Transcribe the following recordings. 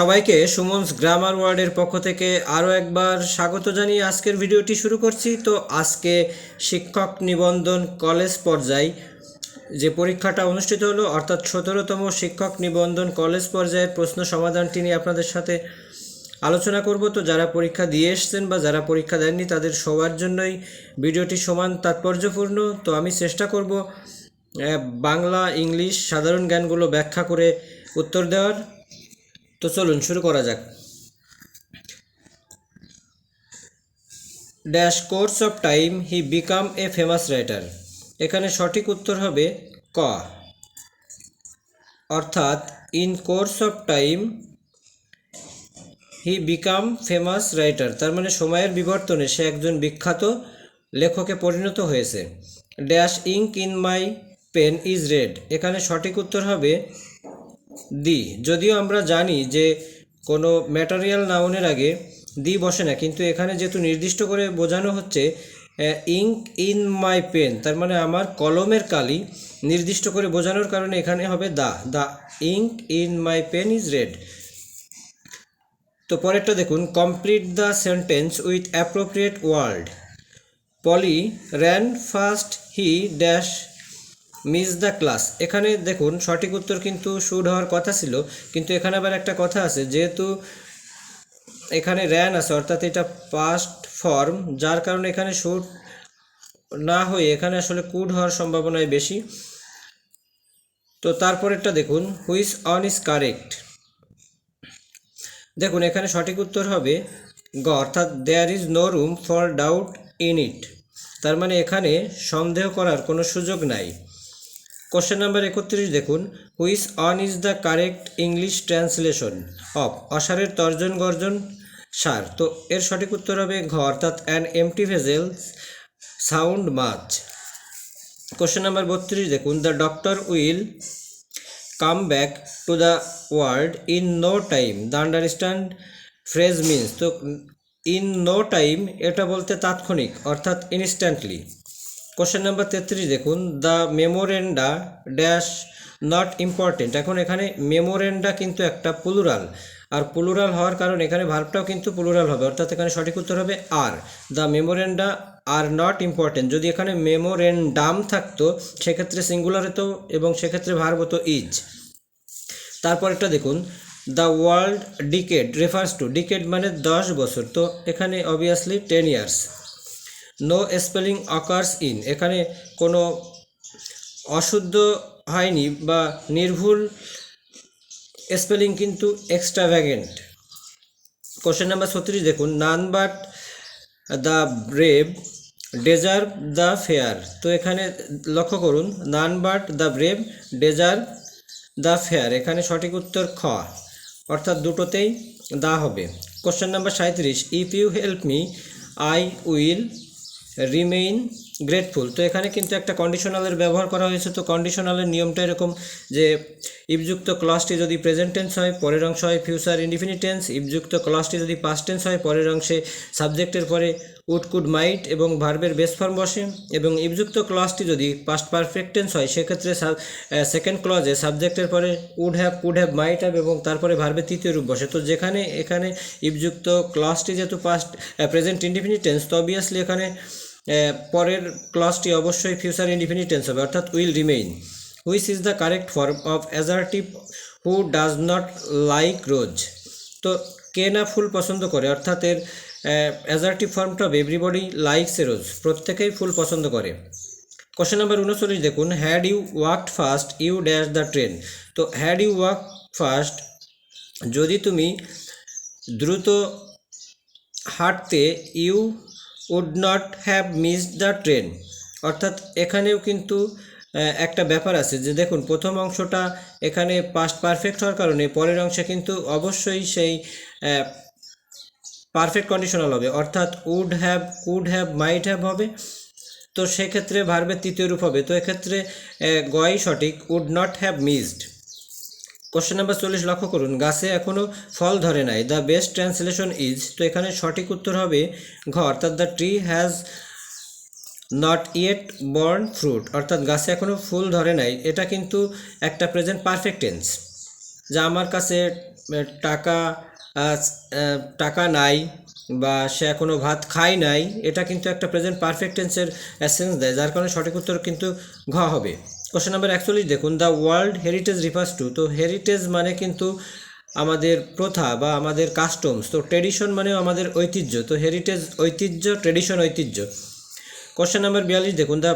সবাইকে সুমনস গ্রামার ওয়ার্ডের পক্ষ থেকে আরও একবার স্বাগত জানিয়ে আজকের ভিডিওটি শুরু করছি। তো আজকে শিক্ষক নিবন্ধন কলেজ পর্যায় যে পরীক্ষাটা অনুষ্ঠিত হলো, অর্থাৎ সতেরোতম শিক্ষক নিবন্ধন কলেজ পর্যায়ের প্রশ্ন সমাধানটি নিয়ে আপনাদের সাথে আলোচনা করব। তো যারা পরীক্ষা দিয়ে এসছেন বা যারা পরীক্ষা দেননি, তাদের সবার জন্যই ভিডিওটি সমান তাৎপর্যপূর্ণ। তো আমি চেষ্টা করব বাংলা, ইংলিশ সাধারণ জ্ঞানগুলো ব্যাখ্যা করে উত্তর দেওয়ার। তো চলুন শুরু করা যাক। Dash course of time he become a famous writer এখানে সঠিক উত্তর হবে ক। অর্থাৎ in course of time he become famous writer তার মানে সময়ের বিবর্তনে সে একজন বিখ্যাত লেখকে পরিণত হয়েছে। Dash ink in my pen is red এখানে সঠিক উত্তর হবে দি। যদিও আমরা জানি যে কোনো ম্যাটারিয়াল নাউনের আগে দি বসে না, কিন্তু এখানে যেহেতু নির্দিষ্ট করে বোঝানো হচ্ছে ইঙ্ক ইন মাই পেন, তার মানে আমার কলমের কালি নির্দিষ্ট করে বোঝানোর কারণে এখানে হবে the. The ink in my pen is red. তো পরেরটা দেখুন, complete the sentence with appropriate word. Polly ran first, he dash miss the class. এখানে দেখুন, সঠিক উত্তর কিন্তু শুড হওয়ার কথা ছিল, কিন্তু এখানে আবার একটা কথা আছে, যেহেতু এখানে র্যান আছে, অর্থাৎ এটা পাস্ট ফর্ম যার কারণে এখানে শুড না হয়ে এখানে আসলে কুড হওয়ার সম্ভাবনাই বেশি। তো তারপরেরটা দেখুন হুইস অন ইজ কারেক্ট দেখুন, এখানে সঠিক উত্তর হবে গ, অর্থাৎ there is no room for doubt in it তার মানে এখানে সন্দেহ করার কোনো সুযোগ নাই। কোশ্চেন নাম্বার একত্রিশ দেখুন। Which one is the correct English translation of অসারের তর্জন গর্জন সার? তো এর সঠিক উত্তর হবে ঘ, অর্থাৎ an empty vessel sound much question number বত্রিশ দেখুন। The doctor will come back to the world in no time the underlined phrase means তো ইন নো টাইম এটা বলতে তাৎক্ষণিক, অর্থাৎ ইনস্ট্যান্টলি কোশ্চেন নাম্বার তেত্রিশ দেখুন the memoranda dash not important এখন এখানে মেমোরেন্ডা কিন্তু একটা প্লুরাল আর প্লুরাল হওয়ার কারণে এখানে ভার্বটাও কিন্তু প্লুরাল হবে, অর্থাৎ এখানে সঠিক উত্তর হবে are the memoranda are not important যদি এখানে মেমোরেন্ডাম থাকতো, সেক্ষেত্রে সিঙ্গুলারে তো এবং সেক্ষেত্রে ভার্ব হতো ইজ তারপরেরটা দেখুন the word decade refers to decade মানে দশ বছর, তো এখানে obviously ten years no spelling occurs in এখানে কোনো অশুদ্ধ হয়নি বা নির্ভুল স্পেলিং কিন্তু এক্সট্রাভ্যাগেন্ট কোশ্চেন নাম্বার ছত্রিশ দেখুন। None but the brave deserve the fair তো এখানে লক্ষ্য করুন। None but the brave deserve the fair এখানে সঠিক উত্তর খ। অর্থাৎ দুটোতেই দা হবে। কোশ্চেন নাম্বার সাঁত্রিশ if you help me I will remain grateful তো এখানে কিন্তু একটা কন্ডিশনালের ব্যবহার করা হয়েছে। তো কন্ডিশনালের নিয়মটা এরকম যে ইফযুক্ত ক্লাসটি যদি প্রেজেন্ট টেন্স হয়, পরের অংশ হয় ফিউচার ইনডিফিনিট টেন্স ইফযুক্ত ক্লাসটি যদি পাস্ট টেন্স হয়, পরের অংশে সাবজেক্টের পরে উড কুড মাইট এবং ভার্বের বেস ফর্ম বসে এবং ইফযুক্ত ক্লাসটি যদি পাস্ট পারফেক্ট টেন্স হয়, সেক্ষেত্রে সেকেন্ড ক্লজে সাবজেক্টের পরে would have could have might have এবং তারপরে ভার্বের তৃতীয় রূপ বসে। তো যেখানে, এখানে ইফযুক্ত ক্লাসটি যেহেতু পাস্ট প্রেজেন্ট ইনডিফিনিট টেন্স তো অবভিয়াসলি এখানে পরের ক্লসটি অবশ্যই ফিউচার ইনডিফিনিট টেন্স হবে, অর্থাৎ will remain which is the correct form of assertive who does not like rose তো কে না ফুল পছন্দ করে, অর্থাৎ এর অ্যাজার্টিভ ফর্মটা হবে এভরিবডি লাইকস এ রোজ প্রত্যেকেই ফুল পছন্দ করে। কোশ্চেন নাম্বার উনচল্লিশ দেখুন had you walked fast you dash the train তো হ্যাড ইউ ওয়ার্ক ফাস্ট যদি তুমি দ্রুত হাঁটতে you would not have miss the train অর্থাৎ, এখানেও কিন্তু একটা ব্যাপার আছে যে দেখুন, প্রথম অংশটা এখানে পাস্ট পারফেক্ট হওয়ার কারণে, পরের অংশে কিন্তু অবশ্যই সেই পারফেক্ট কন্ডিশনাল হবে। অর্থাৎ would have could have might have হবে। তো সেক্ষেত্রে ভার্বের তৃতীয় রূপ হবে। তো এক্ষেত্রে গয় সঠিক। Would not have missed question number চল্লিশ লক্ষ্য করুন। গাছে এখনও ফল ধরে নাই। দ্য বেস্ট ট্রান্সলেশন ইজ তো এখানে সঠিক উত্তর হবে ঘ। অর্থাৎ the tree has not yet borne fruit অর্থাৎ গাছে এখনও ফুল ধরে নাই। এটা কিন্তু একটা প্রেজেন্ট পারফেক্ট টেন্স যা আমার কাছে টাকা টাকা নাই বা সে এখনও ভাত খায় নাই, এটা কিন্তু একটা প্রেজেন্ট পারফেক্ট টেন্সের অ্যাসেন্স দেয়, যার কারণে সঠিক উত্তর কিন্তু ঘ হবে। কোশ্চেন নাম্বার একচল্লিশ দেখুন the word heritage refers to তো হেরিটেজ মানে কিন্তু আমাদের প্রথা বা আমাদের কাস্টমস তো ট্রেডিশন মানেও আমাদের ঐতিহ্য, তো হেরিটেজ ঐতিহ্য ট্রেডিশন ঐতিহ্য। কোশ্চেন নাম্বার বিয়াল্লিশ দেখুন the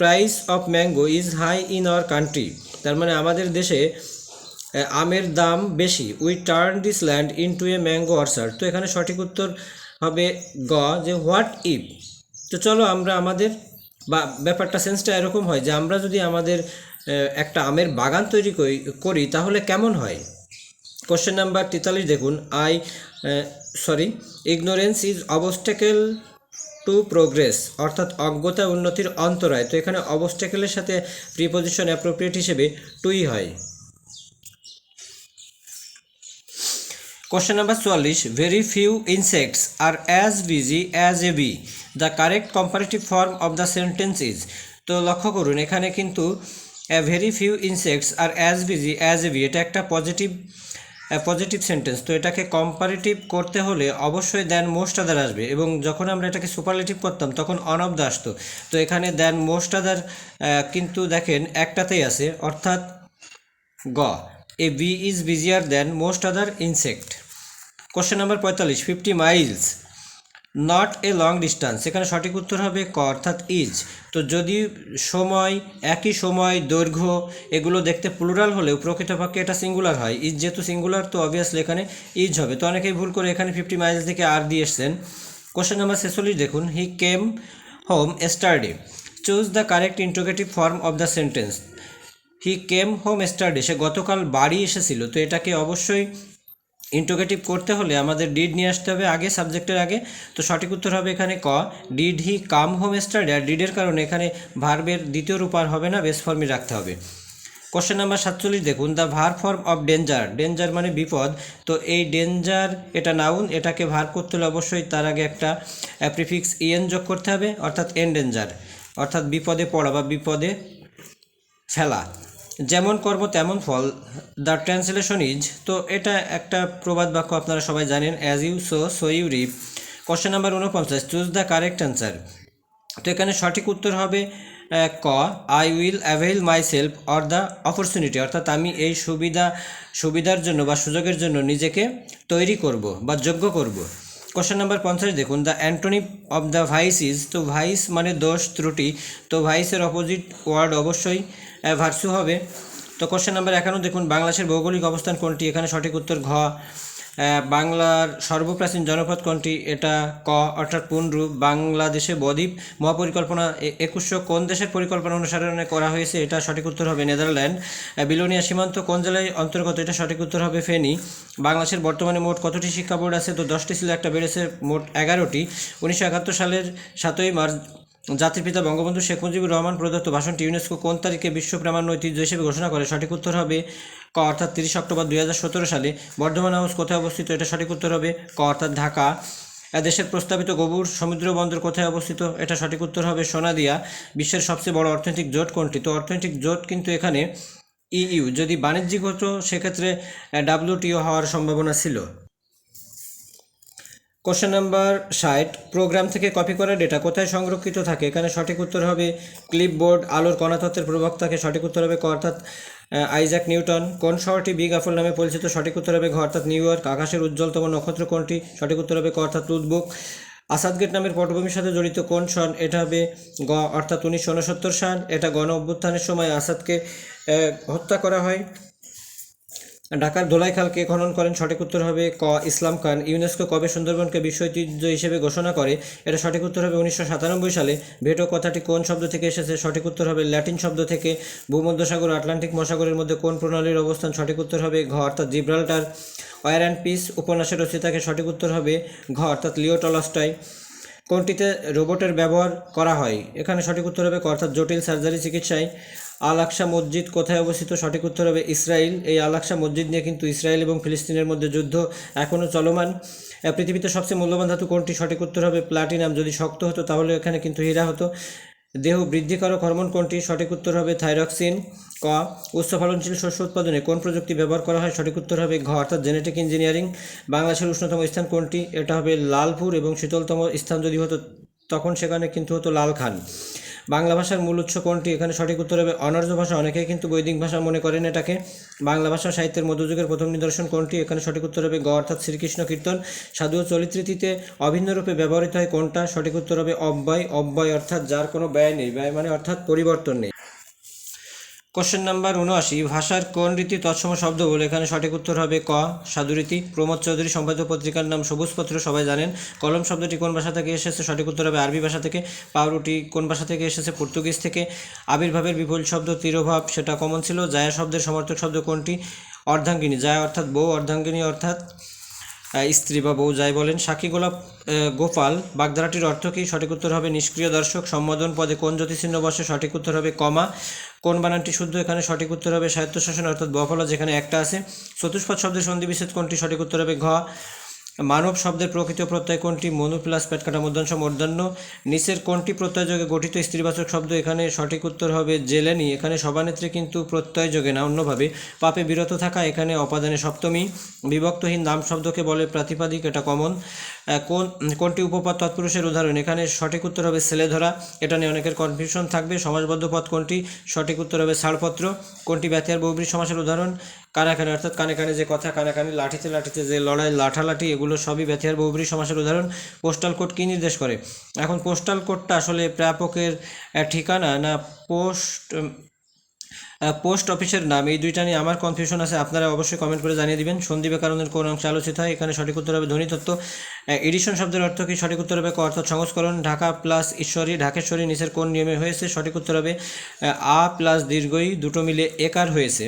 price of mango is high in our country তার মানে আমাদের দেশে আমের দাম বেশি। We turn this land into a mango orchard তো এখানে সঠিক উত্তর হবে গ, যে হোয়াট ইফ তো চলো আমরা আমাদের বা, ব্যাপারটা সেন্সটা এরকম হয় যে আমরা যদি আমাদের একটা আমের বাগান তৈরি করি করি, তাহলে কেমন হয়? কোশ্চেন নাম্বার তেতাল্লিশ দেখুন। I sorry ignorance is obstacle to progress অর্থাৎ অজ্ঞতা উন্নতির অন্তরায়। তো এখানে অবস্টেকেলের সাথে প্রিপোজিশন অ্যাপ্রোপ্রিয়েট হিসেবে টুই হয়। Question number 44 Very few insects are as busy as a bee. The correct comparative form of the sentence is, তো লক্ষ্য করুন, এখানে কিন্তু very few insects are as busy as a bee এটা একটা পজিটিভ পজিটিভ সেন্টেন্স তো এটাকে comparative করতে হলে অবশ্যই দেন মোস্ট আদার আসবে। এবং যখন আমরা এটাকে সুপারলেটিভ করতাম, তখন অন অফ দ্য আসতো। তো এখানে দেন মোস্ট আদার কিন্তু দেখেন একটাতেই আছে, অর্থাৎ গ। A bee is busier than most other insect question number পঁয়তাল্লিশ fifty miles not a long distance এখানে সঠিক উত্তর হবে ক, অর্থাৎ ইজ তো যদি সময়, একই সময়, দৈর্ঘ্য, এগুলো দেখতে প্লুরাল হলেও প্রকৃতপক্ষে এটা সিঙ্গুলার হয়। ইজ যেহেতু সিঙ্গুলার তো অবভিয়াসলি এখানে ইজ হবে। তো অনেকেই ভুল করে এখানে ফিফটি মাইলস থেকে আর দিয়ে এসছেন। কোশ্চেন নাম্বার ছেচল্লিশ, দেখুন। He came home yesterday choose the correct interrogative form of the sentence he came home yesterday সে গতকাল বাড়ি এসেছিল। তো এটাকে অবশ্যই ইন্টোগেটিভ করতে হলে আমাদের ডিড নিয়ে আসতে হবে আগে সাবজেক্টের আগে। তো সঠিক উত্তর হবে এখানে ক। Did he come home yesterday আর ডিডের কারণে এখানে ভার্বের দ্বিতীয় রূপার হবে না বেস ফর্মই রাখতে হবে। কোশ্চেন নাম্বার সাতচল্লিশ দেখুন। The verb form of danger danger মানে বিপদ। তো এই ডেঞ্জার এটা নাউন এটাকে ভার করতে হলে অবশ্যই তার আগে একটা প্রিফিক্স ইএন যোগ করতে হবে, অর্থাৎ এন ডেঞ্জার অর্থাৎ বিপদে পড়া বা বিপদে ফেলা। যেমন কর্ম, তেমন ফল। দ্য ট্রান্সলেশন ইজ তো এটা একটা প্রবাদ বাক্য আপনারা সবাই জানেন as you sow so you reap question number উনপঞ্চাশ চুজ দ্য কারেক্ট অ্যান্সার তো এখানে সঠিক উত্তর হবে ক I will avail myself of the opportunity অর্থাৎ আমি এই সুবিধা, সুবিধার জন্য বা সুযোগের জন্য নিজেকে তৈরি করব বা যোগ্য করব। কোশ্চেন নাম্বার পঞ্চাশ, দেখুন the antonym of the vice is তো ভাইস মানে দোষ, ত্রুটি। তো ভাইসের অপোজিট ওয়ার্ড অবশ্যই ভার্সু হবে। তো কোশ্চেন নাম্বার একান্ন, দেখুন, বাংলাদেশের ভৌগোলিক অবস্থান কোনটি? এখানে সঠিক উত্তর ঘ। বাংলার সর্বপ্রাচীন জনপদ কোনটি? এটা ক, অর্থাৎ পুনরূপ বাংলাদেশে বদ্বীপ মহাপরিকল্পনা একুশশো কোন দেশের পরিকল্পনা অনুসরণে করা হয়েছে? এটা সঠিক উত্তর হবে নেদারল্যান্ড। বিলোনিয়া সীমান্ত কোন জেলায় অন্তর্গত? এটা সঠিক উত্তর হবে ফেনী। বাংলাদেশের বর্তমানে মোট কতটি শিক্ষা বোর্ড আছে? তো দশটি ছিল, একটা বেড়েছে মোট এগারোটি। উনিশশো একাত্তর সালের সাতই মার্চ জাতির পিতা বঙ্গবন্ধু শেখ মুজিবুর রহমান প্রদত্ত ভাষণটি ইউনেস্কো কোন তারিখে বিশ্ব প্রামাণ্য ঐতিহ্য হিসেবে ঘোষণা করে? সঠিক উত্তর হবে ক, অর্থাৎ তিরিশ অক্টোবর দুই হাজার সতেরো সালে। বর্ধমান হাউস কোথায় অবস্থিত? এটা সঠিক উত্তর হবে ক, অর্থাৎ ঢাকা। দেশের প্রস্তাবিত গভীর সমুদ্র বন্দর কোথায় অবস্থিত? এটা সঠিক উত্তর হবে সোনাদিয়া। বিশ্বের সবচেয়ে বড় অর্থনৈতিক জোট কোনটি? তো অর্থনৈতিক জোট কিন্তু এখানে ইইউ। যদি বাণিজ্যিক হতো, সেক্ষেত্রে ডাব্লিউটিও হওয়ার সম্ভাবনা ছিল। কোশ্চেন নাম্বার ষাট প্রোগ্রাম থেকে কপি করা ডেটা কোথায় সংরক্ষিত থাকে? এখানে সঠিক উত্তর হবে ক্লিপবোর্ড আলোর কণাতত্ত্বের প্রবক্তাকে সঠিক উত্তর হবে অর্থাৎ আহ, আইজাক নিউটন কোন শহরটি বিগ অ্যাপল নামে পরিচিত? সঠিক উত্তর হবে অর্থাৎ নিউ ইয়র্ক আকাশের উজ্জ্বলতম নক্ষত্র কোনটি? সঠিক উত্তর হবে অর্থাৎ উদ্বুক আসাদ গেট নামের পটভূমির সাথে জড়িত কোন সন? এটা হবে গ অর্থাৎ উনিশশো উনসত্তর সাল। এটা গণ অভ্যুত্থানের সময় আসাদকে হত্যা করা হয়। ঢাকার ধোলাইখাল কে খনন করেন সঠিক উত্তর হবে ক ইসলাম খান। ইউনেস্কো কবে সুন্দরবনকে বিশ্ব ঐতিহ্য হিসেবে ঘোষণা করে? এটা সঠিক উত্তর হবে উনিশশো সাতানব্বই সালে। ভেটো কথাটি কোন শব্দ থেকে এসেছে? সঠিক উত্তর হবে ল্যাটিন শব্দ থেকে। ভূমধ্যসাগর, আটলান্টিক মহাসাগরের মধ্যে কোন প্রণালীর অবস্থান সঠিক উত্তর হবে ঘ? অর্থাৎ জিব্রাল্টার ওয়ার অ্যান্ড পিস উপন্যাসের রচিতাকে সঠিক উত্তর হবে ঘ, অর্থাৎ লিও টলস্টয়। কোনটিতে রোবটের ব্যবহার করা হয়? এখানে সঠিক উত্তর হবে অর্থাৎ জটিল সার্জারি চিকিৎসায়। আল মসজিদ কোথায় অবস্থিত? সঠিক উত্তর হবে ইসরায়েল এই আল মসজিদ নিয়ে কিন্তু ইসরায়েল এবং ফিলিস্তিনের মধ্যে যুদ্ধ এখনও চলমান। পৃথিবীতে সবচেয়ে মূল্যবান ধাতু কোনটি? সঠিক উত্তর হবে প্লাটিনাম। যদি শক্ত হতো, তাহলে এখানে কিন্তু হীরা হতো। দেহ বৃদ্ধিকারক হরমোন কোনটি? সঠিক উত্তর হবে থাইরক্সিন। ক, উচ্চ ফলনশীল শস্য উৎপাদনে কোন প্রযুক্তি ব্যবহার করা হয়? সঠিক উত্তর হবে ঘ, অর্থাৎ জেনেটিক ইঞ্জিনিয়ারিং। বাংলাদেশের উষ্ণতম স্থান কোনটি? এটা হবে লালপুর এবং শীতলতম স্থান যদি হতো, তখন সেখানে কিন্তু হতো লালখান। বাংলা ভাষার মূল উৎস কোনটি? এখানে সঠিক উত্তর হবে অনার্য ভাষা। অনেকেই কিন্তু বৈদিক ভাষা মনে করেন এটাকে। বাংলা ভাষা সাহিত্যের মধ্যযুগের প্রথম নিদর্শন কোনটি? এখানে সঠিক উত্তর হবে গ, অর্থাৎ শ্রীকৃষ্ণ কীর্তন। সাধু ও চরিত্রীতিতে অভিন্ন রূপে ব্যবহৃত হয় কোনটা? সঠিক উত্তর হবে অব্যয়। অব্যয় অর্থাৎ যার কোনো ব্যয় নেই। ব্যয় মানে অর্থাৎ পরিবর্তন নেই। কোশ্চেন নাম্বার উনআশি, ভাষার কোন রীতি তৎসম শব্দ বলে? এখানে সঠিক উত্তর হবে ক, সাধুরীতি। প্রমোদ চৌধুরী সম্পাদক পত্রিকার নাম সবুজপত্র, সবাই জানেন। কলম শব্দটি কোন ভাষা থেকে এসেছে? সঠিক উত্তর হবে আরবি ভাষা থেকে। পাউরুটি কোন ভাষা থেকে এসেছে? পর্তুগিজ থেকে। আবির্ভাবের বিপুল শব্দ, তিরোভাব, সেটা কমন ছিল। জায়া শব্দের সমর্থক শব্দ কোনটি? অর্ধাঙ্গিনী। জায়া অর্থাৎ বউ, অর্ধাঙ্গিনী অর্থাৎ স্ত্রী বা বউ যাই বলেন, সাক্ষী গোলাপ গোপাল, বাগধারাটির অর্থ কী? সঠিক উত্তর হবে নিষ্ক্রিয় দর্শক, সম্বোধন পদে কোন জ্যোতিচিহ্ন বসে সঠিক উত্তর হবে কমা। কোন বানানটি শুদ্ধ? এখানে সঠিক উত্তর হবে স্বায়ত্তশাসন অর্থাৎ বফলা, যেখানে একটা আছে। চতুষ্পদ শব্দের সন্ধি বিচ্ছেদ কোনটি? সঠিক উত্তর হবে ঘ। মানব শব্দের প্রকৃত প্রত্যয় কোনটি মনু প্লাস পেটকাটা মধ্যাংশ মূর্ধন্য নিচের কোনটি প্রত্যয় যোগে গঠিত, স্ত্রীবাচক শব্দ এখানে সঠিক উত্তর হবে জেলেনি। এখানে সবানেত্রে কিন্তু প্রত্যয় যোগে না, অন্যভাবে। পাপে বিরত থাকা এখানে অপাদানে সপ্তমী। বিভক্তহীন নাম শব্দকে বলে প্রাতিপাদিক, এটা কমন। কোন কোনটি উপপাদ তৎপুরুষের উদাহরণ। এখানে সঠিক উত্তর হবে ছেলে ধরা এটা নিয়ে অনেকের কনফিউশন থাকবে। সমাজবদ্ধ পদ কোনটি সঠিক উত্তর হবে ছাড়পত্র। কোনটি ব্যথিয়ার বহুব্রী সমাসের উদাহরণ। কানাকানি অর্থাৎ কানে কানে যে কথা কানাকানি লাঠিতে লাঠিতে যে লড়াই, লাঠালাঠি, এগুলো সবই ব্যথিয়ার বহুব্রী সমাসের উদাহরণ পোস্টাল কোড কী নির্দেশ করে? এখন পোস্টাল কোডটা আসলে প্রাপকের ঠিকানা না পোস্ট পোস্ট অফিসের নাম, এই দুইটা নিয়ে আমার কনফিউশন আছে, আপনারা অবশ্যই কমেন্ট করে জানিয়ে দিবেন। সন্দীপে কারণের কোন অংশে আলোচিত হয়, এখানে সঠিক উত্তর হবে ধ্বনিতত্ত্ব এডিশন শব্দের অর্থ কি? সঠিক উত্তর হবে অর্থাৎ সংস্করণ, ঢাকা প্লাস ঈশ্বরী, ঢাকেশ্বরী নিচের কোন নিয়মে হয়েছে? সঠিক উত্তর হবে আ প্লাস দীর্ঘই, দুটো মিলে একার হয়েছে।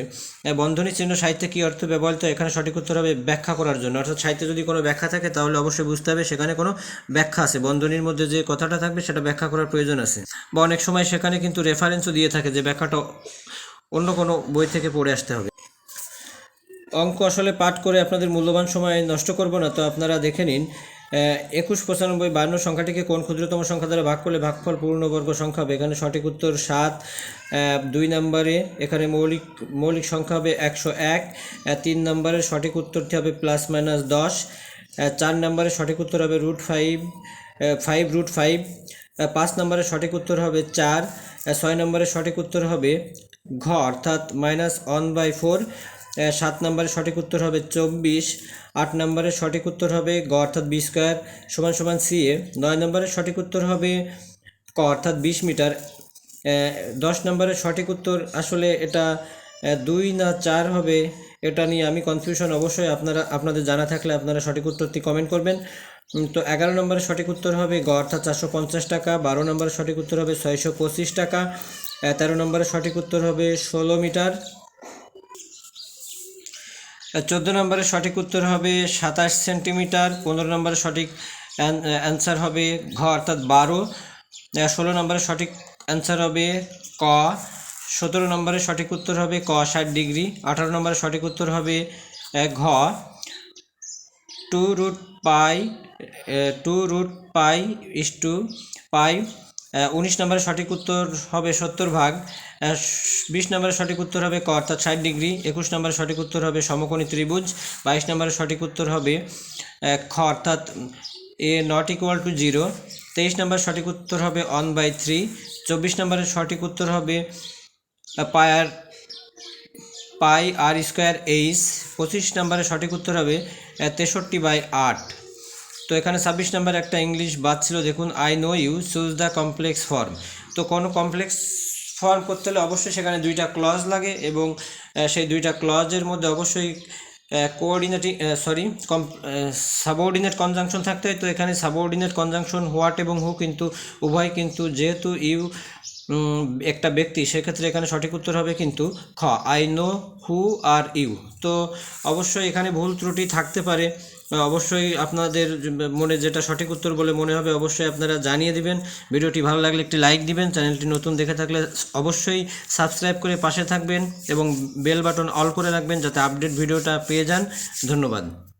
বন্ধনী চিহ্ন সাহিত্যে কী অর্থ ব্যবহৃত? এখানে সঠিক উত্তর হবে ব্যাখ্যা করার জন্য। অর্থাৎ সাহিত্যে যদি কোনো ব্যাখ্যা থাকে, তাহলে অবশ্যই বুঝতে হবে সেখানে কোনো ব্যাখ্যা আছে। বন্ধনীর মধ্যে যে কথাটা থাকবে, সেটা ব্যাখ্যা করার প্রয়োজন আছে। বা অনেক সময় সেখানে কিন্তু রেফারেন্সও দিয়ে থাকে যে ব্যাখ্যাটা অন্য কোনো বই থেকে পড়ে আসতে হবে। অঙ্ক আসলে পাঠ করে আপনাদের মূল্যবান সময় নষ্ট করব না, তো আপনারা দেখে নিন একুশ পঁচানব্বই বান্ন সংখ্যাটিকে কোন ক্ষুদ্রতম সংখ্যা দ্বারা ভাগ করলে ভাগফল পূর্ণবর্গ সংখ্যা হবে? এখানে সঠিক উত্তর সাত দুই নম্বরে, এখানে মৌলিক মৌলিক সংখ্যা হবে একশো এক তিন নম্বরে সঠিক উত্তরটি হবে প্লাস মাইনাস দশ চার নম্বরে সঠিক উত্তর হবে root five five root five পাঁচ নম্বরে সঠিক উত্তর হবে চার ছয় নম্বরের সঠিক উত্তর হবে ঘ, অর্থাৎ মাইনাস ওয়ান বাই ফোর সাত নম্বরের সঠিক উত্তর হবে চব্বিশ, আট নম্বরের সঠিক উত্তর হবে গ, অর্থাৎ বি স্কোয়ার সমান সমান সি এ, নয় নম্বরের সঠিক উত্তর হবে ক, অর্থাৎ বিশ মিটার দশ নম্বরের সঠিক উত্তর আসলে এটা দুই না চার হবে, এটা নিয়ে আমি কনফিউশন অবশ্যই আপনারা, আপনাদের জানা থাকলে আপনারা সঠিক উত্তরটি কমেন্ট করবেন। তো এগারো নম্বরের সঠিক উত্তর হবে গ, অর্থাৎ চারশো পঞ্চাশ টাকা। বারো নম্বরের সঠিক উত্তর হবে ছয়শো পঁচিশ টাকা। তেরো নম্বরের সঠিক উত্তর হবে ষোলো মিটার। চোদ্দ নম্বরের সঠিক উত্তর হবে সাতাশ সেন্টিমিটার। পনেরো নম্বরের সঠিক অ্যান্সার হবে ঘ, অর্থাৎ বারো। ষোলো নম্বরের সঠিক অ্যান্সার হবে ক। সতেরো নম্বরের সঠিক উত্তর হবে ক, ষাট ডিগ্রি। আঠারো নম্বরের সঠিক উত্তর হবে ঘ। Two root pi two root pi is two pi উনিশ নম্বরের সঠিক উত্তর হবে সত্তর ভাগ বিশ নম্বরের সঠিক উত্তর হবে ক, অর্থাৎ ষাট ডিগ্রি, একুশ নম্বরের সঠিক উত্তর হবে সমকোণী ত্রিভুজ, বাইশ নম্বরের সঠিক উত্তর হবে খ, অর্থাৎ a not equal to zero, তেইশ নম্বর সঠিক উত্তর হবে অন বাই থ্রি, চব্বিশ নম্বরের সঠিক উত্তর হবে পায়ার পাই আর স্কোয়ার এইচ, পঁচিশ নম্বরের সঠিক উত্তর হবে তেষট্টি বাই আট। তো এখানে ছাব্বিশ নম্বর একটা ইংলিশ বাদ ছিল, দেখুন I know you choose the complex form তো কোনো কমপ্লেক্স ফর্ম করতে হলে অবশ্যই সেখানে দুইটা ক্লজ লাগে এবং সেই দুইটা ক্লজের মধ্যে অবশ্যই কোঅর্ডিনেটিং সরি কম সাবঅর্ডিনেট কনজাংশন থাকতে হয়। তো এখানে সাবঅর্ডিনেট কনজাংশন হোয়াট এবং হু কিন্তু, উভয় কিন্তু যেহেতু ইউ একটা ব্যক্তি, সেক্ষেত্রে এখানে সঠিক উত্তর হবে কিন্তু খ। I know who are you তো অবশ্যই এখানে ভুল ত্রুটি থাকতে পারে। অবশ্যই আপনাদের মনে যেটা সঠিক উত্তর বলে মনে হবে, অবশ্যই আপনারা জানিয়ে দিবেন। ভিডিওটি ভালো লাগলে একটি লাইক দিবেন, চ্যানেলটি নতুন দেখে থাকলে অবশ্যই সাবস্ক্রাইব করে পাশে থাকবেন এবং বেল বাটন অল করে রাখবেন যাতে আপডেট ভিডিওটা পেয়ে যান। ধন্যবাদ।